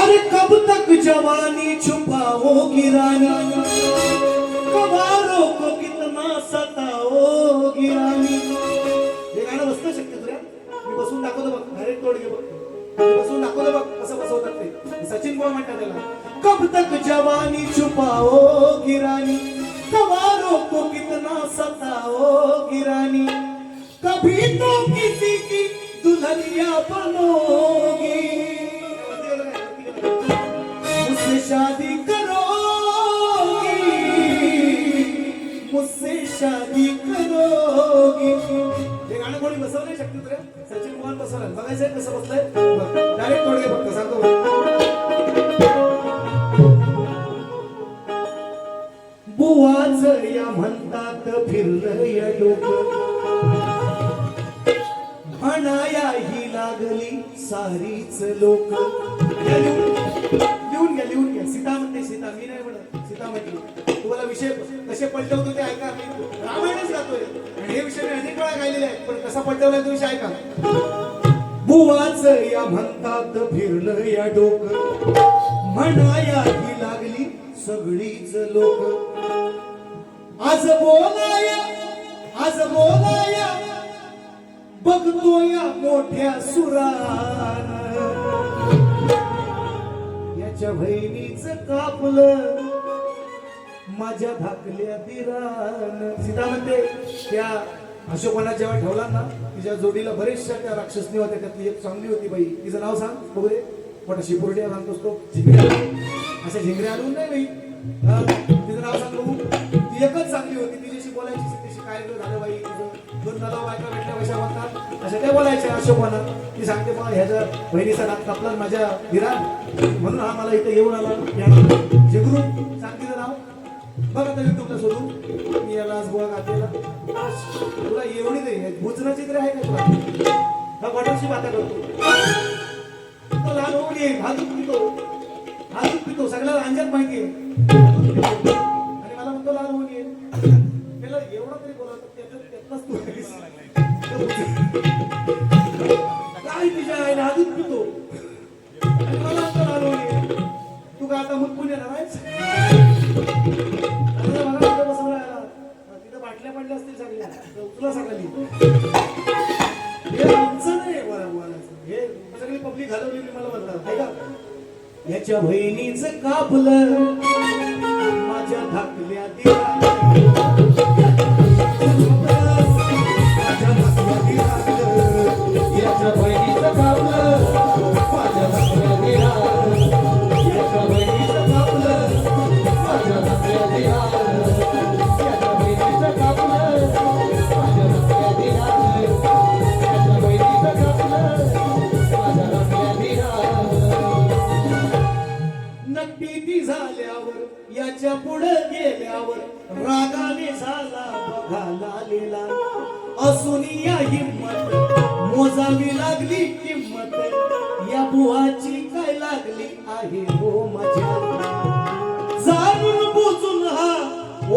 अरे कब तक जवानी छुपाओगी रानी? कबारों को कितना सताओगी रानी? हे गाणं बसतं शक्य तुला? मी बसून दाखवतो बघ डायरेक्ट तोड घे बघ बसून दाखवतो बघ कसं बसवतात ते. सचिन बोल म्हणतात त्याला. कब तक जवानी छुपाओगी रानी? कबारों को कितना सताओगी रानी? कभी तो किसी की दुल्हनिया बनोगी। शादी करोगी। मुझसे शादी करोगी। हे गाणं कोणी बसवलंय शक्ती तुला सचिन कुमार बसवलं. बघायचंय कसं बसलंय डायरेक्ट तोडगे फक्त सांगतो बुवा बुवाच या म्हणतात फिरलं या लोक. म्हणाया ही लागली सारीच लोक. लिहून घ्या लिहून घ्या. सीता म्हणते सीता मी नाही म्हणत. सीता म्हणते तुम्हाला विषय कसे पलटवतो ते ऐका. मी रामायणच जातोय आणि हे विषय मी अनेक वेळा गायलेले आहेत पण कसा पलटवलाय तो विषय ऐका. बुवाच या म्हणतात फिरलं या डोक. म्हणाया ही लागली सगळीच लोक. आज बोलाया आज बोलाया बघतो या मोठ्या सुरा याच्या बहिणीच कापलं. माझ्या धाकल्या दिरान. सीता म्हणते त्या अशोकाला जेव्हा ठेवला ना तिच्या जोडीला बरेचशा त्या राक्षसनी होत्या त्यातली एक चांगली होती बाई. तिचं नाव सांग बघू दे. मोठा शिपुर्ड्या सांगतोस तो. झिंगऱ्या अशा झिंगऱ्या आणून नाही बाई. तिचं नाव सांग बघू. ती एकच चांगली होती तिच्याशी बोलायची तिच्याशी काय झालं बाई तिचं दोन नला बायका भेटल्या पैशा असं अशा काय बोलायच्या अशोकाला? ती सांगते मला ह्याच्या बहिणीचा नात कापला माझ्या विरा म्हणून हा मला इथं येऊन आला याला जिगरू सांगते तिचं नाव बघ तर युट्यूबला शोधून मी याला आज गोळा घातलेला. तुला एवढी नाही भुजनाची तरी आहे का तुला? हा बटरशी बात करतो. तो लहान होऊन आहे हा दूध पितो. हा दूध पितो सगळ्याला अंजात माहिती आहे आणि मला म्हणतो लहान होऊन आहे. त्याला एवढा तरी बोलावतो त्याच्यात त्यातलाच तू आहेस. काय तुझ्या पितो आणि मला तू का आता मग पुण्याला मला तिथं बाटल्या पडल्या असतील सगळ्या तुला सगळी हे आमचं नाही बरं हे सगळी पब्लिक घालवलेली मला म्हणतात आहे का याच्या बहिणीच कापलं माझ्या धाकल्या दिला बघाला असून या हिंमत मोजावी लागली किंमत. या बुवाची काय लागली आहे हो माझ्या जाणून बुजून हा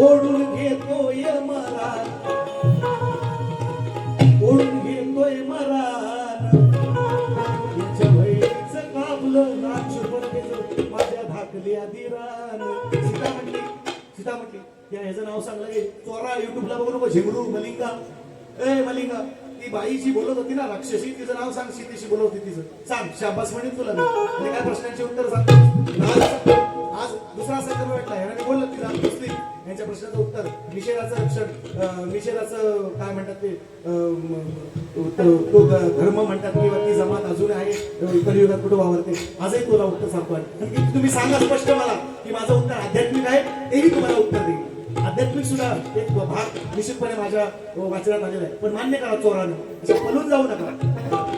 ओढून घेतोय मला. ओढून घेतोय मला. माझ्या धाकल्या दिरान. सीता म्हटली सीता म्हटली त्या ह्याचं नाव सांगलं की चोरा युट्यूबला बघू नको झिंगरू मलिंगा. ए मलिंगा ती बाई जी बोलत होती ना राक्षसी तिचं नाव सांग सीतेशी बोलत होती तिचं. सांग शाबास म्हणेन तुला मी. काय प्रश्नांची उत्तर सांगतो आज दुसरा संदर्भ भेटला. ह्याने बोललं तिला मुस्लिम यांच्या प्रश्नाचं उत्तर. निषेधाचं रक्षण. निषेधाचं काय म्हणतात ते अं, तो धर्म म्हणतात किंवा ती जमात अजून आहे कलियुगात कुठं वावरते. आजही तुला उत्तर सांगतो आणि तुम्ही सांगा स्पष्ट मला की माझं उत्तर आध्यात्मिक आहे तेही तुम्हाला उत्तर देईल. आध्यात्मिक सुद्धा एक भाग निश्चितपणे माझ्या वाचण्यात आलेला आहे. पण मान्य करा चोरानं असं पळून जाऊ नका.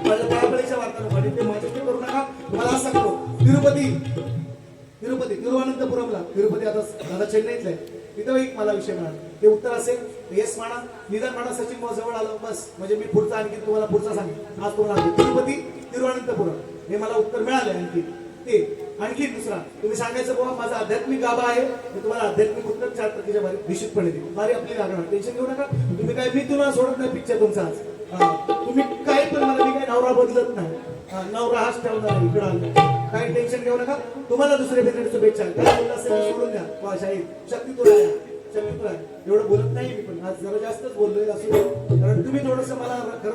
माझ्या पळापळीच्या वार्ता ते माझ्या करू नका. मला असं सांगतो तिरुपती तिरुपती तिरुवनंतपुरमला तिरुपती आता दादा चेन्नईतला आहे तिथं एक मला विषय मिळाला. ते उत्तर असेल येस म्हणा निदान म्हणा सचिन भाऊ जवळ आलं बस. म्हणजे मी पुढचा आणखी तुम्हाला पुढचा सांगेन. आज तुम्हाला सांगतो. तिरुपती तिरुवनंतपुरम हे मला उत्तर मिळालं आणखी. ते. आणखी दुसरा. तुम्ही सांगायचं बाबा माझा आध्यात्मिक गाभा आहे. मी तुम्हाला आध्यात्मिक उत्तर चार टक्केच्या बाहेर निश्चितपणे देईल बारी आपली लागणार. टेन्शन घेऊ नका. तुम्ही काय मी तुम्हाला सोडत नाही पिक्चर तुमचा आज. तुम्ही काय पण मला मी काय नवरा बदलत नाही. नवरा हाच ठेवणार इकडं काही टेन्शन घेऊ नका. तुम्हाला दुसरे भेटण्याची शुभेच्छा. काय बोलला असेल सोडून द्या. भाषा शक्ती तुला आहे. शक्ती तुला एवढं बोलत नाही मी पण. आज जरा जास्तच बोललोय असं. कारण तुम्ही थोडंसं मला खरं